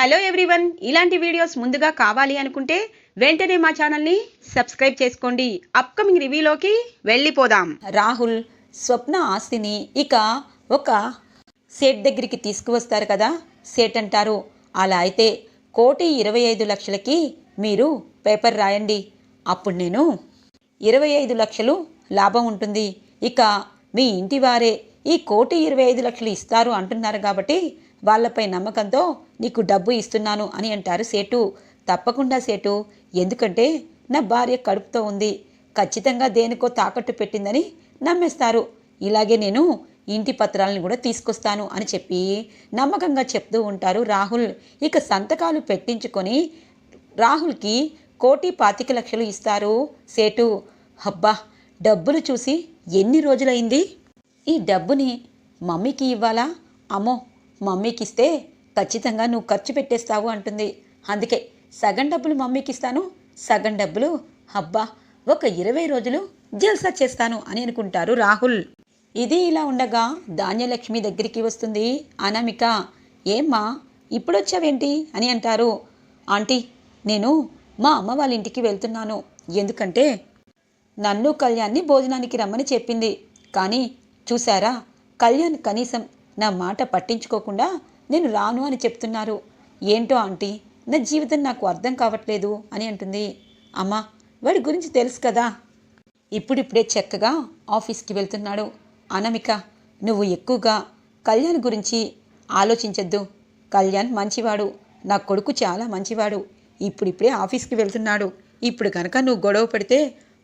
Hello everyone. ఇలాంటి videos ముందుగా కావాలి అనుకుంటే వెంటనే మా ఛానల్ని సబ్స్క్రైబ్ చేసుకోండి. అప్కమింగ్ రివ్యూలోకి వెళ్ళిపోదాం. రాహుల్ స్వప్న ఆస్తిని ఇక ఒక సేట్ దగ్గరికి తీసుకువస్తారు కదా? సేట్ అంటారు. అలా అయితే కోటి ఇరవై ఐదు లక్షలకి మీరు పేపర్ రాయండి. అప్పుడు నేను ఇరవై ఐదు లక్షలు లాభం ఉంటుంది. ఇక మీ ఇంటి వారే ఈ కోటి ఇరవై ఐదు లక్షలు ఇస్తారు అంటున్నారు కాబట్టి వాళ్ళపై నమ్మకంతో నీకు డబ్బు ఇస్తున్నాను అని అంటారు సేటు. తప్పకుండా సేటు. ఎందుకంటే నా భార్య కడుపుతో ఉంది. ఖచ్చితంగా దేనికో తాకట్టు పెట్టిందని నమ్మేస్తారు. ఇలాగే నేను ఇంటి పత్రాలను కూడా తీసుకొస్తాను అని చెప్పి నమ్మకంగా చెప్తూ ఉంటారు రాహుల్. ఇక సంతకాలు పెట్టించుకొని రాహుల్కి కోటి పాతిక లక్షలు ఇస్తారు సేటు. అబ్బా! డబ్బులు చూసి ఎన్ని రోజులైంది? ఈ డబ్బుని మమ్మీకి ఇవ్వాలా? అమ్మో! మమ్మీకి ఇస్తే ఖచ్చితంగా నువ్వు ఖర్చు పెట్టేస్తావు అంటుంది. అందుకే సగం డబ్బులు మమ్మీకి ఇస్తాను సగం డబ్బులు అబ్బా ఒక ఇరవై రోజులు జల్సా చేస్తాను అని అనుకుంటారు రాహుల్. ఇది ఇలా ఉండగా ధాన్యలక్ష్మి దగ్గరికి వస్తుంది. అనామిక ఏమ్మా ఇప్పుడొచ్చావేంటి? అని అంటారు. ఆంటీ నేను మా అమ్మ వాళ్ళ ఇంటికి వెళ్తున్నాను. ఎందుకంటే నన్ను కళ్యాణ్ని భోజనానికి రమ్మని చెప్పింది. కానీ చూసారా కళ్యాణ్ కనీసం నా మాట పట్టించుకోకుండా నేను రాను అని చెప్తున్నారు. ఏంటో ఆంటీ నా జీవితం నాకు అర్థం కావట్లేదు అని అంటుంది. అమ్మా వాడి గురించి తెలుసు కదా. ఇప్పుడిప్పుడే చక్కగా ఆఫీస్కి వెళ్తున్నాడు. అనమిక నువ్వు ఎక్కువగా కళ్యాణ్ గురించి ఆలోచించద్దు. కళ్యాణ్ మంచివాడు. నా కొడుకు చాలా మంచివాడు. ఇప్పుడిప్పుడే ఆఫీస్కి వెళ్తున్నాడు. ఇప్పుడు కనుక నువ్వు గొడవ పడితే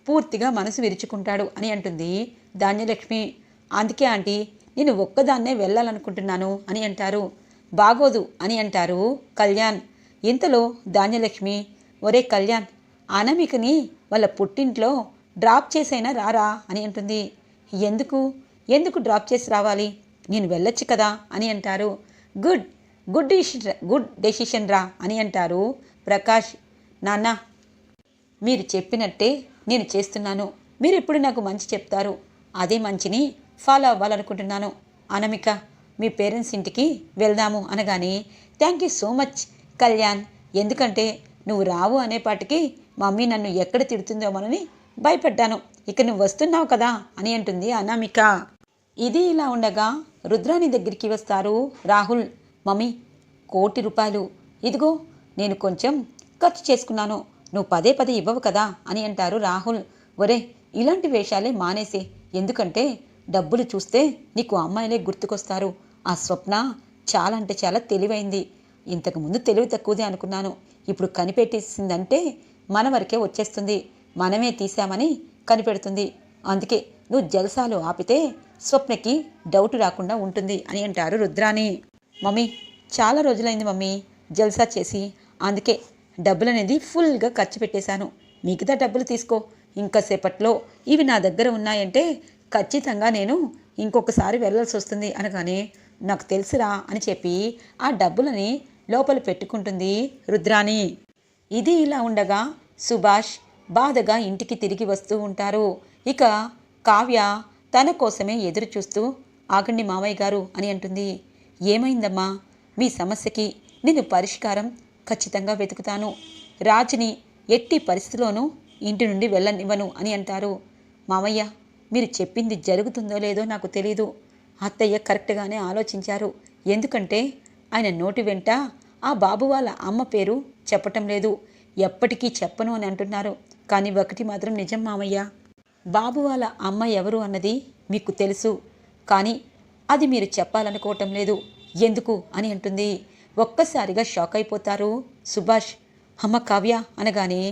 పూర్తిగా మనసు విరుచుకుంటాడు అని అంటుంది ధాన్యలక్ష్మి. అందుకే ఆంటీ నేను ఒక్కదాన్నే వెళ్ళాలనుకుంటున్నాను అని అంటారు. బాగోదు అని అంటారు కళ్యాణ్. ఇంతలో ధాన్యలక్ష్మి ఒరే కళ్యాణ్ అనమికని వాళ్ళ పుట్టింట్లో డ్రాప్ చేసైనా రారా? అని అంటుంది. ఎందుకు? ఎందుకు డ్రాప్ చేసి రావాలి? నేను వెళ్ళొచ్చు కదా? అని అంటారు. Good good decision good decision రా అని అంటారు ప్రకాష్. నాన్న మీరు చెప్పినట్టే నేను చేస్తున్నాను. మీరు ఎప్పుడు నాకు మంచి చెప్తారు. అదే మంచిని ఫాలో అవ్వాలనుకుంటున్నాను. అనమిక మీ పేరెంట్స్ ఇంటికి వెళ్దాము అనగానే thank you so much Kalyan. ఎందుకంటే నువ్వు రావు అనేపాటికి మమ్మీ నన్ను ఎక్కడ తిడుతుందోమోనని భయపడ్డాను. ఇక నువ్వు వస్తున్నావు కదా అని అంటుంది అనామిక. ఇది ఇలా ఉండగా రుద్రాని దగ్గరికి వస్తారు రాహుల్. మమ్మీ కోటి రూపాయలు. ఇదిగో నేను కొంచెం ఖర్చు చేసుకున్నాను. నువ్వు పదే పదే ఇవ్వవు కదా అని అంటారు రాహుల్. ఒరే ఇలాంటి వేషాలే మానేసే. ఎందుకంటే డబ్బులు చూస్తే నీకు అమ్మాయిలే గుర్తుకొస్తారు. ఆ స్వప్న చాలా అంటే చాలా తెలివైంది. ఇంతకుముందు తెలివి తక్కువదే అనుకున్నాను. ఇప్పుడు కనిపెట్టేసిందంటే మన వరకే వచ్చేస్తుంది. మనమే తీసామని కనిపెడుతుంది. అందుకే నువ్వు జల్సాలు ఆపితే స్వప్నకి డౌట్ రాకుండా ఉంటుంది అని అంటారు రుద్రాని మమ్మీ చాలా రోజులైంది మమ్మీ జల్సా చేసి. అందుకే డబ్బులు అనేది ఫుల్గా ఖర్చు పెట్టేశాను. మిగతా డబ్బులు తీసుకో. ఇంకా సేపట్లో ఇవి నా దగ్గర ఉన్నాయంటే ఖచ్చితంగా నేను ఇంకొకసారి వెళ్ళాల్సి వస్తుంది అనగానే నాకు తెలుసురా అని చెప్పి ఆ డబ్బులని లోపల పెట్టుకుంటుంది రుద్రాణి. ఇది ఇలా ఉండగా సుభాష్ బాధగా ఇంటికి తిరిగి వస్తూ ఉంటారు. ఇక కావ్య తన కోసమే ఎదురు చూస్తూ ఆగండి మావయ్య గారు అని అంటుంది. ఏమైందమ్మా? మీ సమస్యకి నేను పరిష్కారం ఖచ్చితంగా వెతుకుతాను. రాజుని ఎట్టి పరిస్థితిలోనూ ఇంటి నుండి వెళ్ళనివ్వను అని అంటారు. మామయ్య మీరు చెప్పింది జరుగుతుందో లేదో నాకు తెలీదు. అత్తయ్య కరెక్ట్గానే ఆలోచించారు. ఎందుకంటే ఆయన నోటి వెంట ఆ బాబు వాళ్ళ అమ్మ పేరు చెప్పటం లేదు. ఎప్పటికీ చెప్పను అని అంటున్నారు. కానీ ఒకటి మాత్రం నిజం మామయ్య. బాబు వాళ్ళ అమ్మ ఎవరు అన్నది మీకు తెలుసు. కానీ అది మీరు చెప్పాలనుకోవటం లేదు. ఎందుకు అని అంటుంది. ఒక్కసారిగా షాక్ అయిపోతారు సుభాష్. అమ్మ కావ్య అనగానే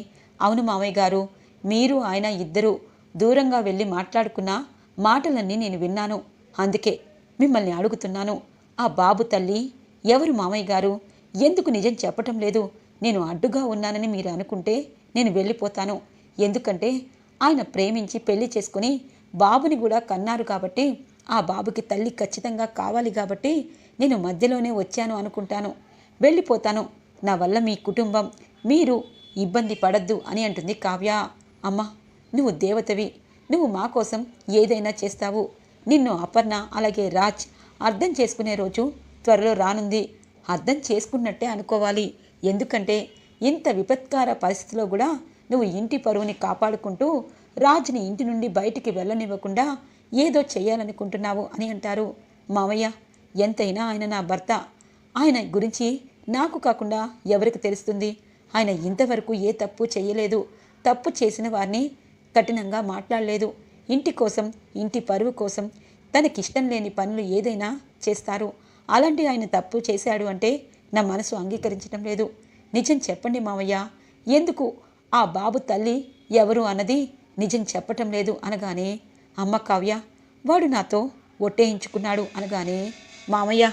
అవును మామయ్య గారు మీరు ఆయన ఇద్దరు దూరంగా వెళ్ళి మాట్లాడుకున్న మాటలన్నీ నేను విన్నాను. అందుకే మిమ్మల్ని అడుగుతున్నాను. ఆ బాబు తల్లి ఎవరు మామయ్య గారు? ఎందుకు నిజం చెప్పటం లేదు? నేను అడ్డుగా ఉన్నానని మీరు అనుకుంటే నేను వెళ్ళిపోతాను. ఎందుకంటే ఆయన ప్రేమించి పెళ్ళి చేసుకుని బాబుని కూడా కన్నారు కాబట్టి ఆ బాబుకి తల్లి ఖచ్చితంగా కావాలి కాబట్టి నేను మధ్యలోనే వచ్చాను అనుకుంటాను. వెళ్ళిపోతాను. నా వల్ల మీ కుటుంబం మీరు ఇబ్బంది పడద్దు అని అంటుంది కావ్య. అమ్మ నువ్వు దేవతవి నువ్వు మా కోసం ఏదైనా చేస్తావు. నిన్ను అపర్ణ అలాగే రాజ్ అర్థం చేసుకునే రోజు త్వరలో రానుంది. అర్థం చేసుకున్నట్టే అనుకోవాలి. ఎందుకంటే ఇంత విపత్కార పరిస్థితిలో కూడా నువ్వు ఇంటి పరువుని కాపాడుకుంటూ రాజుని ఇంటి నుండి బయటికి వెళ్ళనివ్వకుండా ఏదో చేయాలనుకుంటున్నావు అని అంటారు. మామయ్య ఎంతైనా ఆయన నా భర్త. ఆయన గురించి నాకు కాకుండా ఎవరికి తెలుస్తుంది? ఆయన ఇంతవరకు ఏ తప్పు చేయలేదు. తప్పు చేసిన వారిని కఠినంగా మాట్లాడలేదు. ఇంటి కోసం ఇంటి పరువు కోసం తనకిష్టం లేని పనులు ఏదైనా చేస్తారు. అలాంటి ఆయన తప్పు చేశాడు అంటే నా మనసు అంగీకరించడం లేదు. నిజం చెప్పండి మావయ్య. ఎందుకు? ఆ బాబు తల్లి ఎవరు అన్నది నిజం చెప్పటం లేదు అనగానే అమ్మ కావ్య వాడు నాతో ఒట్టేయించుకున్నాడు అనగానే మామయ్య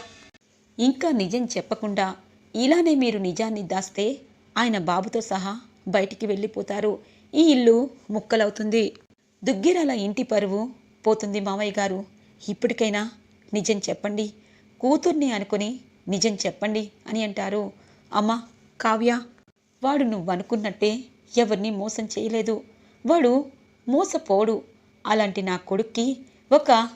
ఇంకా నిజం చెప్పకుండా ఇలానే మీరు నిజాన్ని దాస్తే ఆయన బాబుతో సహా బయటికి వెళ్ళిపోతారు. ఈ ఇల్లు ముక్కలవుతుంది. దుగ్గిరాల ఇంటి పరువు పోతుంది మామయ్య గారు. ఇప్పటికైనా నిజం చెప్పండి. కూతుర్ని అనుకుని నిజం చెప్పండి అని అంటారు. అమ్మ కావ్య వాడు నువ్వనుకున్నట్టే ఎవరిని మోసం చేయలేదు. వాడు మోసపోడు. అలాంటి నా కొడుక్కి ఒక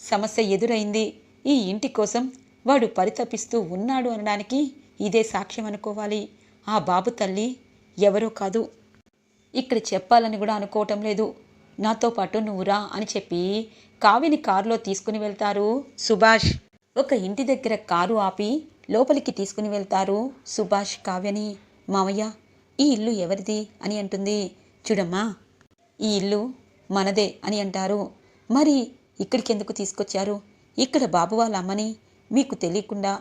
సమస్య ఎదురైంది. ఈ ఇంటి కోసం వాడు పరితపిస్తూ ఉన్నాడు అనడానికి ఇదే సాక్ష్యం అనుకోవాలి. ఆ బాబు తల్లి ఎవరో కాదు. ఇక్కడ చెప్పాలని కూడా అనుకోవటం లేదు. నాతో పాటు నువ్వు రా అని చెప్పి కావిని కారులో తీసుకుని వెళ్తారు సుభాష్. ఒక ఇంటి దగ్గర కారు ఆపి లోపలికి తీసుకుని వెళ్తారు సుభాష్ కావ్యని. మామయ్య ఈ ఇల్లు ఎవరిది? అని అంటుంది. చూడమ్మా ఈ ఇల్లు మనదే అని అంటారు. మరి ఇక్కడికి ఎందుకు తీసుకొచ్చారు? ఇక్కడ బాబు వాళ్ళ అమ్మని మీకు తెలియకుండా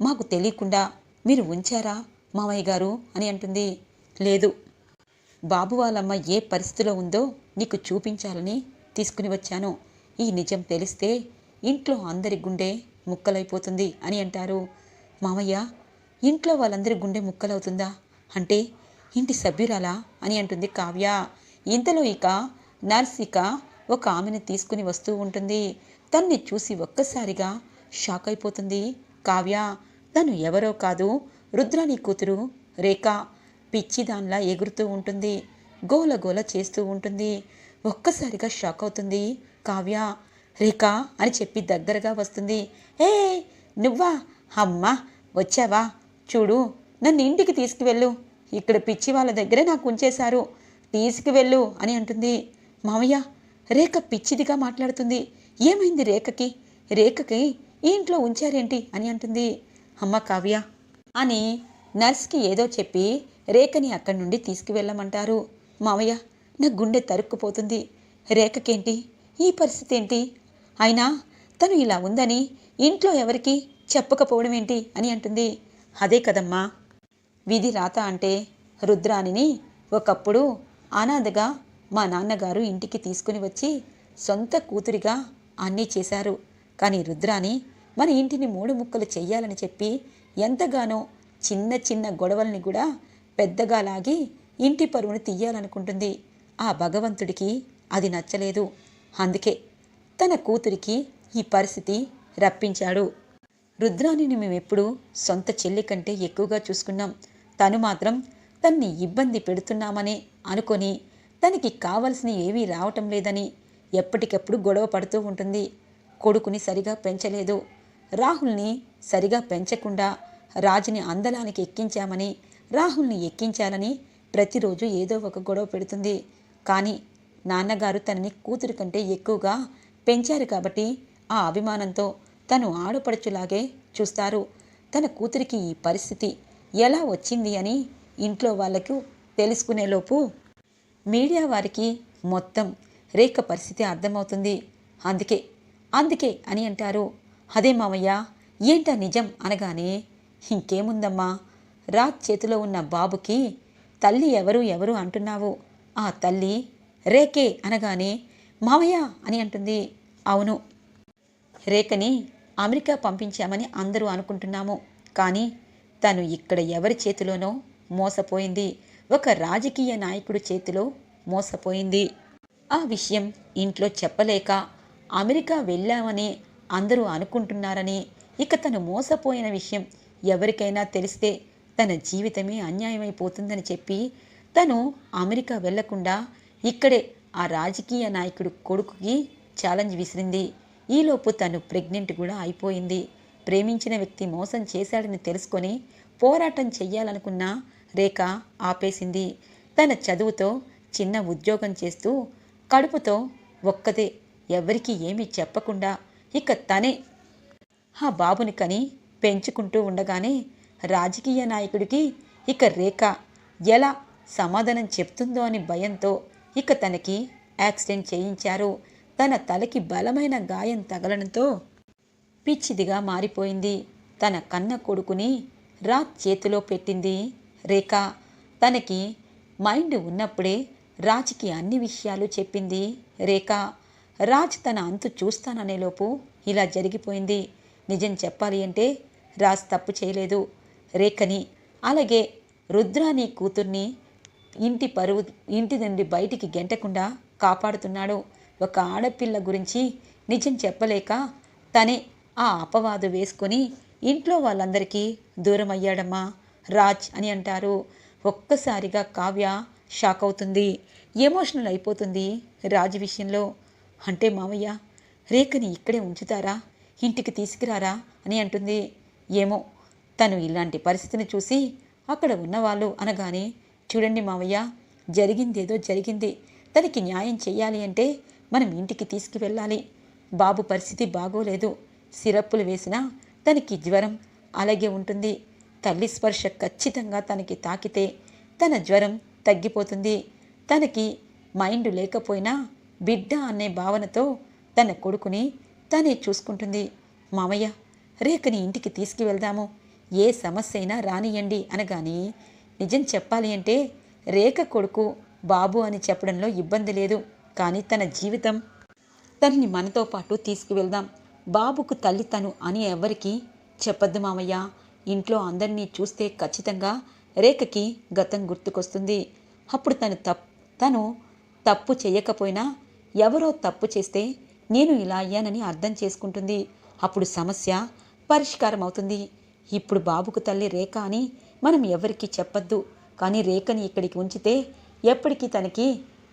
మాకు తెలియకుండా మీరు ఉంచారా మామయ్య గారు? అని అంటుంది. లేదు. బాబు వాళ్ళమ్మ ఏ పరిస్థితిలో ఉందో నీకు చూపించాలని తీసుకుని వచ్చాను. ఈ నిజం తెలిస్తే ఇంట్లో అందరి గుండె ముక్కలైపోతుంది అని అంటారు. మామయ్య ఇంట్లో వాళ్ళందరి గుండె ముక్కలవుతుందా? అంటే ఇంటి సభ్యురాలా అని అంటుంది కావ్య. ఇంతలో ఇక నర్సిక ఒక ఆమెను తీసుకుని వస్తూ ఉంటుంది. తన్ని చూసి ఒక్కసారిగా షాక్ అయిపోతుంది కావ్య. తను ఎవరో కాదు రుద్రాని కూతురు రేఖ. పిచ్చిదాన్లా ఎగురుతూ ఉంటుంది. గోల గోల చేస్తూ ఉంటుంది. ఒక్కసారిగా షాక్ అవుతుంది. కావ్య రేఖ అని చెప్పి దగ్గరగా వస్తుంది. ఏ నువ్వా? అమ్మా వచ్చావా? చూడు నన్ను ఇంటికి తీసుకువెళ్ళు. ఇక్కడ పిచ్చి వాళ్ళ దగ్గరే నాకు ఉంచేశారు. తీసుకువెళ్ళు అని అంటుంది. మామయ్య రేఖ పిచ్చిదిగా మాట్లాడుతుంది. ఏమైంది రేఖకి? రేఖకి ఈ ఇంట్లో ఉంచారేంటి? అని అంటుంది. అమ్మ కావ్య అని నర్స్కి ఏదో చెప్పి రేఖని అక్కడి నుండి తీసుకువెళ్ళమంటారు. మామయ్య నా గుండె తరుక్కుపోతుంది. రేఖకేంటి? ఈ పరిస్థితి ఏంటి అయినా తను ఇలా ఉందని ఇంట్లో ఎవరికి చెప్పకపోవడం ఏంటి అని అంటుంది. అదే కదమ్మా. విధి రాత అంటే రుద్రాణిని ఒకప్పుడు అనాథగా మా నాన్నగారు ఇంటికి తీసుకుని వచ్చి సొంత కూతురిగా అన్నీ చేశారు. కానీ రుద్రాని మన ఇంటిని మూడు ముక్కలు చెయ్యాలని చెప్పి ఎంతగానో చిన్న చిన్న గొడవల్ని కూడా పెద్దగా లాగి ఇంటి పరువును తీయాలనుకుంటుంది. ఆ భగవంతుడికి అది నచ్చలేదు. అందుకే తన కూతురికి ఈ పరిస్థితి రప్పించాడు. రుద్రాణిని మేమెప్పుడు సొంత చెల్లి కంటే ఎక్కువగా చూసుకున్నాం. తను మాత్రం తన్ని ఇబ్బంది పెడుతున్నామనే అనుకొని తనకి కావలసిన ఏమీ రావటం లేదని ఎప్పటికప్పుడు గొడవ పడుతూ ఉంటుంది. కొడుకుని సరిగా పెంచలేదు. రాహుల్ని సరిగా పెంచకుండా రాజుని అందలానికి ఎక్కించామని రాహుల్ని ఎక్కించాలని ప్రతిరోజు ఏదో ఒక గొడవ పెడుతుంది. కానీ నాన్నగారు తనని కూతురు కంటే ఎక్కువగా పెంచారు కాబట్టి ఆ అభిమానంతో తను ఆడపడుచులాగే చూస్తారు. తన కూతురికి ఈ పరిస్థితి ఎలా వచ్చింది అని ఇంట్లో వాళ్ళకు తెలుసుకునేలోపు మీడియా వారికి మొత్తం రేఖ పరిస్థితి అర్థమవుతుంది. అందుకే అందుకే అని అంటారు. అదే మామయ్య ఏంట నిజం? అనగానే ఇంకేముందమ్మా? రాజ్ చేతిలో ఉన్న బాబుకి తల్లి ఎవరు ఎవరు అంటున్నావు? ఆ తల్లి రేకే అనగానే మామయ్య అని అంటుంది. అవును. రేఖని అమెరికా పంపించామని అందరూ అనుకుంటున్నాము. కానీ తను ఇక్కడ ఎవరి చేతిలోనో మోసపోయింది. ఒక రాజకీయ నాయకుడి చేతిలో మోసపోయింది. ఆ విషయం ఇంట్లో చెప్పలేక అమెరికా వెళ్ళామని అందరూ అనుకుంటున్నారని ఇక తను మోసపోయిన విషయం ఎవరికైనా తెలిస్తే తన జీవితమే అన్యాయమైపోతుందని చెప్పి తను అమెరికా వెళ్ళకుండా ఇక్కడే ఆ రాజకీయ నాయకుడు కొడుకుకి ఛాలెంజ్ విసిరింది. ఈలోపు తను ప్రెగ్నెంట్ కూడా అయిపోయింది. ప్రేమించిన వ్యక్తి మోసం చేశాడని తెలుసుకొని పోరాటం చెయ్యాలనుకున్న రేఖ ఆపేసింది. తన చదువుతో చిన్న ఉద్యోగం చేస్తూ కడుపుతో ఒక్కదే ఎవరికీ ఏమీ చెప్పకుండా ఇక తనే ఆ బాబుని కని పెంచుకుంటూ ఉండగానే రాజకీయ నాయకుడికి ఇక రేఖ ఎలా సమాధానం చెప్తుందో అని భయంతో ఇక తనకి యాక్సిడెంట్ చేయించారు. తన తలకి బలమైన గాయం తగలడంతో పిచ్చిదిగా మారిపోయింది. తన కన్న కొడుకుని రాజ్ చేతిలో పెట్టింది రేఖ. తనకి మైండ్ ఉన్నప్పుడే రాజ్కి అన్ని విషయాలు చెప్పింది రేఖ. రాజ్ తన అంతు చూస్తాననేలోపు ఇలా జరిగిపోయింది. నిజం చెప్పాలి అంటే రాజ్ తప్పు చేయలేదు. రేఖని అలాగే రుద్రాని కూతుర్ని ఇంటి పరువు ఇంటి నుండి బయటికి గెంటకుండా కాపాడుతున్నాడు. ఒక ఆడపిల్ల గురించి నిజం చెప్పలేక తనే ఆ అపవాదు వేసుకొని ఇంట్లో వాళ్ళందరికీ దూరం అయ్యాడమ్మా రాజ్ అని అంటారు. ఒక్కసారిగా కావ్య షాక్ అవుతుంది. ఎమోషనల్ అయిపోతుంది రాజ్ విషయంలో. అంటే మామయ్య రేఖని ఇక్కడే ఉంచుతారా? ఇంటికి తీసుకురారా? అని అంటుంది. ఏమో? తను ఇలాంటి పరిస్థితిని చూసి అక్కడ ఉన్నవాళ్ళు అనగానే చూడండి మావయ్య జరిగిందేదో జరిగింది. తనకి న్యాయం చేయాలి అంటే మనం ఇంటికి తీసుకువెళ్ళాలి. బాబు పరిస్థితి బాగోలేదు. సిరప్పులు వేసినా తనకి జ్వరం అలాగే ఉంటుంది. తల్లి స్పర్శ ఖచ్చితంగా తనకి తాకితే తన జ్వరం తగ్గిపోతుంది. తనకి మైండ్ లేకపోయినా బిడ్డ అనే భావనతో తన కొడుకుని తనే చూసుకుంటుంది. మామయ్య రేఖని ఇంటికి తీసుకువెళ్దాము. ఏ సమస్య అయినా రానియండి అనగాని నిజం చెప్పాలి అంటే రేఖ కొడుకు బాబు అని చెప్పడంలో ఇబ్బంది లేదు కానీ తన జీవితం తనని మనతో పాటు తీసుకువెళ్దాం. బాబుకు తల్లి తను అని ఎవరికి చెప్పద్దు మామయ్య. ఇంట్లో అందరినీ చూస్తే ఖచ్చితంగా రేఖకి గతం గుర్తుకొస్తుంది. అప్పుడు తను తప్ తను తప్పు చేయకపోయినా ఎవరో తప్పు చేస్తే నేను ఇలా అయ్యానని అర్థం చేసుకుంటుంది. అప్పుడు సమస్య పరిష్కారం అవుతుంది ఇప్పుడు బాబుకు తల్లి రేఖ అని మనం ఎవరికీ చెప్పొద్దు. కానీ రేఖని ఇక్కడికి ఉంచితే ఎప్పటికీ తనకి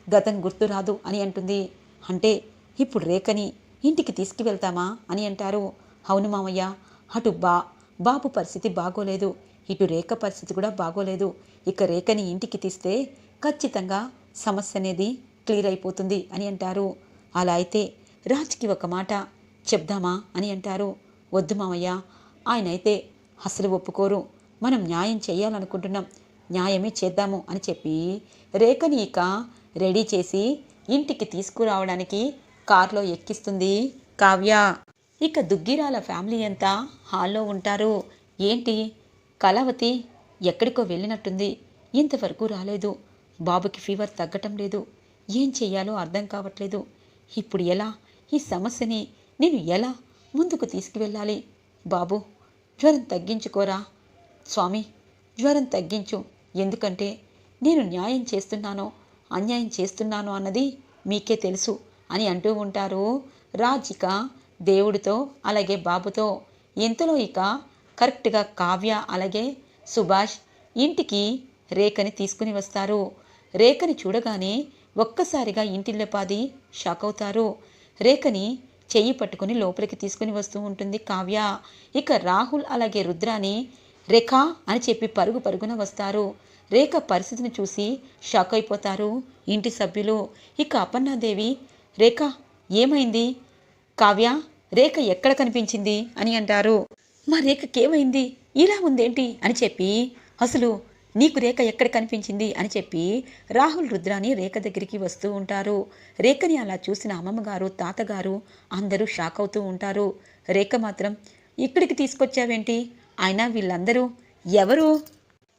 గతం గుర్తురాదు అని అంటుంది. అంటే ఇప్పుడు రేఖని ఇంటికి తీసుకువెళ్తామా అని అంటారు. అవును మామయ్య. అటు బా బాబు పరిస్థితి బాగోలేదు. ఇటు రేఖ పరిస్థితి కూడా బాగోలేదు. ఇక రేఖని ఇంటికి తీస్తే ఖచ్చితంగా సమస్య అనేది క్లియర్ అయిపోతుంది అని అంటారు. అలా అయితే రాజ్కి ఒక మాట చెప్దామా అని అంటారు. వద్దు మామయ్య. ఆయన అయితే అసలు ఒప్పుకోరు. మనం న్యాయం చేయాలనుకుంటున్నాం. న్యాయమే చేద్దాము అని చెప్పి రేఖని ఇక రెడీ చేసి ఇంటికి తీసుకురావడానికి కారులో ఎక్కిస్తుంది కావ్య. ఇక దుగ్గిరాల ఫ్యామిలీ అంతా హాల్లో ఉంటారు. ఏంటి? కళావతి ఎక్కడికో వెళ్ళినట్టుంది. ఇంతవరకు రాలేదు. బాబుకి ఫీవర్ తగ్గటం లేదు. ఏం చెయ్యాలో అర్థం కావట్లేదు. ఇప్పుడు ఎలా? ఈ సమస్యని నేను ఎలా ముందుకు తీసుకువెళ్ళాలి. బాబు జ్వరం తగ్గించుకోరా. స్వామి జ్వరం తగ్గించు. ఎందుకంటే నేను న్యాయం చేస్తున్నానో అన్యాయం చేస్తున్నానో అన్నది మీకే తెలుసు అని అంటూ ఉంటారు రాజిక దేవుడితో అలాగే బాబుతో. ఇంతలో ఇక కరెక్ట్గా కావ్య అలాగే సుభాష్ ఇంటికి రేఖని తీసుకుని వస్తారు. రేఖని చూడగానే ఒక్కసారిగా ఇంటిల్లపాది షాక్ అవుతారు. రేఖని చెయ్యి పట్టుకుని లోపలికి తీసుకుని వస్తూ ఉంటుంది కావ్య. ఇక రాహుల్ అలాగే రుద్రాని రేఖ అని చెప్పి పరుగు పరుగున వస్తారు. రేఖ పరిస్థితిని చూసి షాక్ అయిపోతారు ఇంటి సభ్యులు. ఇక అపర్ణాదేవి రేఖ ఏమైంది? కావ్య రేఖ ఎక్కడ కనిపించింది? అని అంటారు. మా రేఖకేమైంది? ఇలా ఉందేంటి? అని చెప్పి అసలు నీకు రేఖ ఎక్కడ కనిపించింది అని చెప్పి రాహుల్ రుద్రాని రేఖ దగ్గరికి వస్తూ ఉంటారు. రేఖని అలా చూసిన అమ్మమ్మగారు తాతగారు అందరూ షాక్ అవుతూ ఉంటారు. రేఖ మాత్రం ఇక్కడికి తీసుకొచ్చావేంటి? అయినా వీళ్ళందరూ ఎవరు?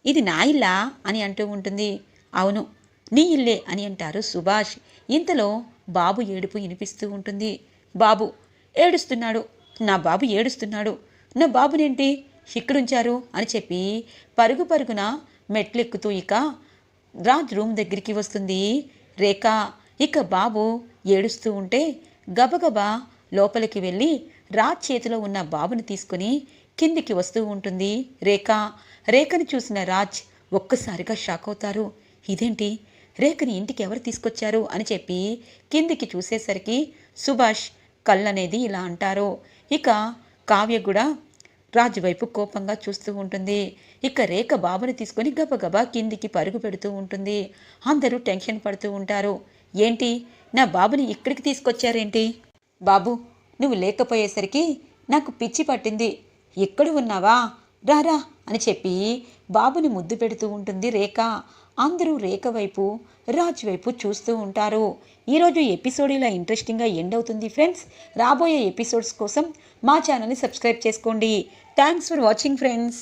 ఇది నా ఇల్లా? అని అంటూ ఉంటుంది. అవును నీ ఇల్లే అని అంటారు సుభాష్. ఇంతలో బాబు ఏడుపు వినిపిస్తూ ఉంటుంది. బాబు ఏడుస్తున్నాడు. నా బాబు ఏడుస్తున్నాడు. నా బాబునేంటి? ఇక్కడుంచారు అని చెప్పి పరుగు పరుగున మెట్లెక్కుతూ ఇక రాజ్ రూమ్ దగ్గరికి వస్తుంది. రేఖ ఇక బాబు ఏడుస్తూ ఉంటే గబగబా లోపలికి వెళ్ళి రాజ్ చేతిలో ఉన్న బాబుని తీసుకుని కిందికి వస్తూ ఉంటుంది. రేఖ రేఖని చూసిన రాజ్ ఒక్కసారిగా షాక్ అవుతారు. ఇదేంటి? రేఖని ఇంటికి ఎవరు తీసుకొచ్చారు అని చెప్పి కిందికి చూసేసరికి సుభాష్ కళ్ళనేది ఇలా అంటారు. ఇక కావ్య కూడా రాజు వైపు కోపంగా చూస్తూ ఉంటుంది. ఇక రేఖ బాబుని తీసుకొని గబగబా కిందికి పరుగు పెడుతూ ఉంటుంది. అందరూ టెన్షన్ పడుతూ ఉంటారు. ఏంటి? నా బాబుని ఇక్కడికి తీసుకొచ్చారేంటి? బాబు నువ్వు లేకపోయేసరికి నాకు పిచ్చి పట్టింది. ఎక్కడ ఉన్నావా? రారా అని చెప్పి బాబుని ముద్దు పెడుతూ ఉంటుంది రేఖ. అందరూ రేఖ వైపు రాజ్ వైపు చూస్తూ ఉంటారు. ఈరోజు ఎపిసోడ్ ఇలా ఇంట్రెస్టింగ్గా ఎండ్ అవుతుంది ఫ్రెండ్స్. రాబోయే ఎపిసోడ్స్ కోసం మా ఛానల్ని సబ్స్క్రైబ్ చేసుకోండి. Thanks for watching friends.